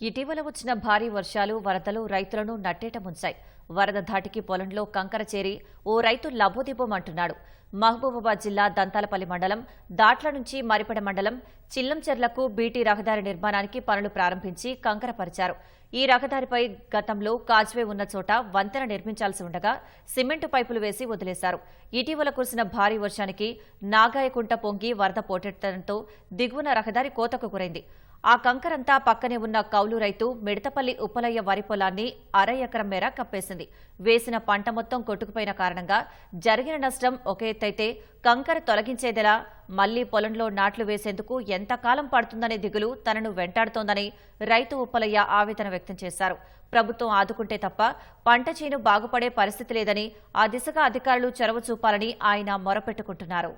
ఇటీవల వచ్చిన భారీ వర్షాలు వరదలు రైతులను నట్టేట ముంచాయి. వరద ధాటికి పొలంలో కంకర చేరి ఓ రైతు లబోదిబోమంటున్నాడు. మహబూబాబాద్ జిల్లా దంతాలపల్లి మండలం దాట్ల నుంచి మరిపడ మండలం చిల్లంచెర్లకు బీటీ రహదారి నిర్మాణానికి పనులు ప్రారంభించి కంకర పరిచారు. ఈ రహదారిపై గతంలో కాజ్వే ఉన్న చోట వంతెన నిర్మించాల్సి ఉండగా సిమెంటు పైపులు వేసి వదిలేశారు. ఇటీవల కురిసిన భారీ వర్షానికి నాగాయకుంట పొంగి వరద పోటెత్తడంతో దిగువన రహదారి కోతకు గురైంది. ఆ కంకరంతా పక్కనే ఉన్న కౌలు రైతు మిడతపల్లి ఉప్పలయ్య వరి పొలాన్ని అర ఎకరం మేర కప్పేసింది. వేసిన పంట మొత్తం కొట్టుకుపోయిన కారణంగా జరిగిన నష్టం ఒక ఎత్తైతే కంకర తొలగించేదెలా మళ్ళీ పొలంలో నాట్లు వేసేందుకు ఎంతకాలం పడుతుందనే దిగులు తనను వెంటాడుతోందని రైతు ఉప్పలయ్య ఆవేదన వ్యక్తం చేశారు. ప్రభుత్వం ఆదుకుంటే తప్ప పంట చేను బాగుపడే పరిస్థితి లేదని ఆ దిశగా అధికారులు చొరవ చూపాలని ఆయన మొరపెట్టుకుంటున్నారు.